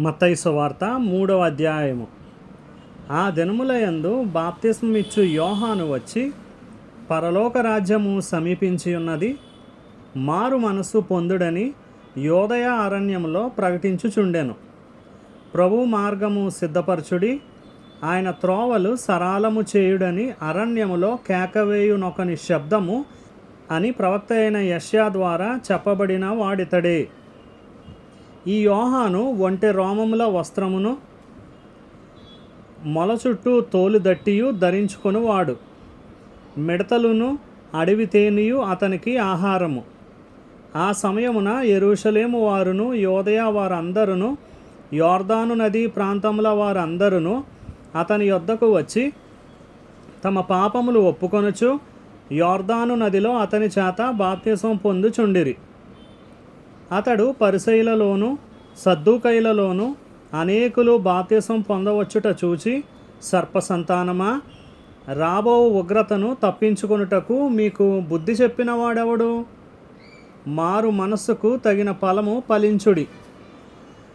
మత్తైసు వార్త మూడవ అధ్యాయము. ఆ దినములయందు బాప్తిస్మిచ్చు యోహాను వచ్చి పరలోక రాజ్యము సమీపించి ఉన్నది మారు మనసు పొందుడని యోదయ అరణ్యములో ప్రకటించుచుండెను. ప్రభు మార్గము సిద్ధపరచుడి ఆయన త్రోవలు సరాలము చేయుడని అరణ్యములో కేకవేయునొకని శబ్దము అని ప్రవక్త అయిన యష్యా ద్వారా చెప్పబడిన వాడితడే. ఈ యోహాను ఒంటె రోమముల వస్త్రమును మొల చుట్టూ తోలు దట్టియు ధరించుకొనువాడు. మిడతలును అడవి తేనియు అతనికి ఆహారము. ఆ సమయమున ఎరుషలేము వారును యోదయ వారందరును యోర్దాను నది ప్రాంతముల వారందరును అతని యొద్దకు వచ్చి తమ పాపములు ఒప్పుకొనుచు యోర్దాను నదిలో అతని చేత బాప్తిసం పొందుచుండిరి. అతడు పరిసైలలోను సద్దుకైలలోను అనేకులు బాప్తిసం పొందవచ్చుట చూచి సర్పసంతానమా? రాబో ఉగ్రతను తప్పించుకొనుటకు మీకు బుద్ధి చెప్పిన వాడెవడు మారు మనస్సుకు తగిన ఫలము ఫలించుడి.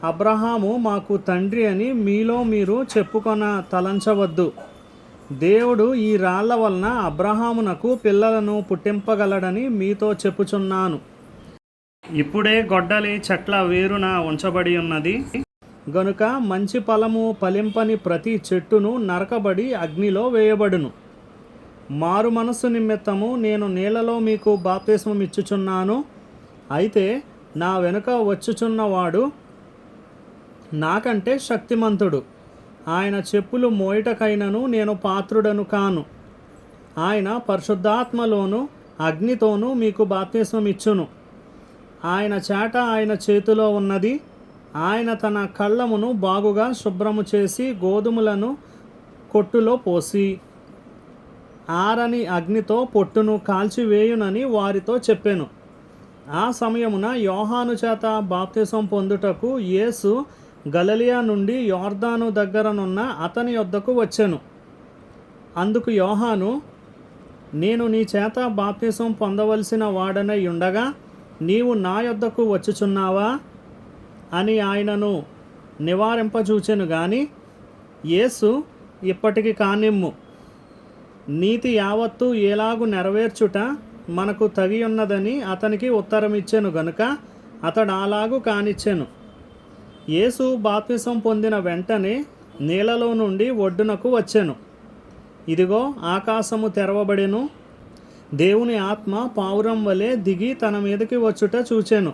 అబ్రహాము మాకు తండ్రి అని మీలో మీరు చెప్పుకొన తలంచవద్దు. దేవుడు ఈ రాళ్ళ వలన అబ్రహామునకు పిల్లలను పుట్టింపగలడని మీతో చెప్పుచున్నాను. ఇప్పుడే గొడ్డలి చెట్ల వేరున ఉంచబడి ఉన్నది. గనుక మంచి ఫలము ఫలింపని ప్రతి చెట్టును నరకబడి అగ్నిలో వేయబడును. మారు మనస్సు నిమిత్తము నేను నీళ్ళలో మీకు బాప్తిస్మం ఇచ్చుచున్నాను. అయితే నా వెనుక వచ్చుచున్నవాడు నాకంటే శక్తిమంతుడు. ఆయన చెప్పులు మోయటకైనను నేను పాత్రుడను కాను. ఆయన పరిశుద్ధాత్మలోను అగ్నితోనూ మీకు బాప్తిస్మం ఇచ్చును. ఆయన చేట ఆయన చేతిలో ఉన్నది. ఆయన తన కళ్ళమును బాగుగా శుభ్రము చేసి గోధుమలను కొట్టులో పోసి ఆరని అగ్నితో పొట్టును కాల్చివేయునని వారితో చెప్పాను. ఆ సమయమున యోహాను చేత బాప్తిసం పొందుటకు యేసు గలలియా నుండి యోర్దాను దగ్గరనున్న అతని యొద్దకు వచ్చాను. అందుకు యోహాను నేను నీ చేత బాప్తిసం పొందవలసిన వాడనై ఉండగా నీవు నా యొద్దకు వచ్చుచున్నావా? అని ఆయనను నివారింపచూచెను గాని యేసు ఇప్పటికి కానిమ్ము. నీతి యావత్తు ఎలాగు నెరవేర్చుట మనకు తగి ఉన్నదని అతనికి ఉత్తరమిచ్చెను గనుక అతడు అలాగు కానిచ్చెను. యేసు బాప్తిసం పొందిన వెంటనే నీళ్ళలో నుండి ఒడ్డునకు వచ్చెను. ఇదిగో ఆకాశము తెరవబడెను దేవుని ఆత్మ పావురం వలె దిగి తన మీదకి వచ్చుట చూచాను.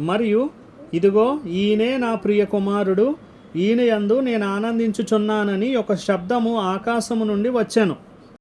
మరియు ఇదిగో ఈయనే నా ప్రియ కుమారుడు ఈయన యందు నేను ఆనందించుచున్నానని ఒక శబ్దము ఆకాశము నుండి వచ్చాను.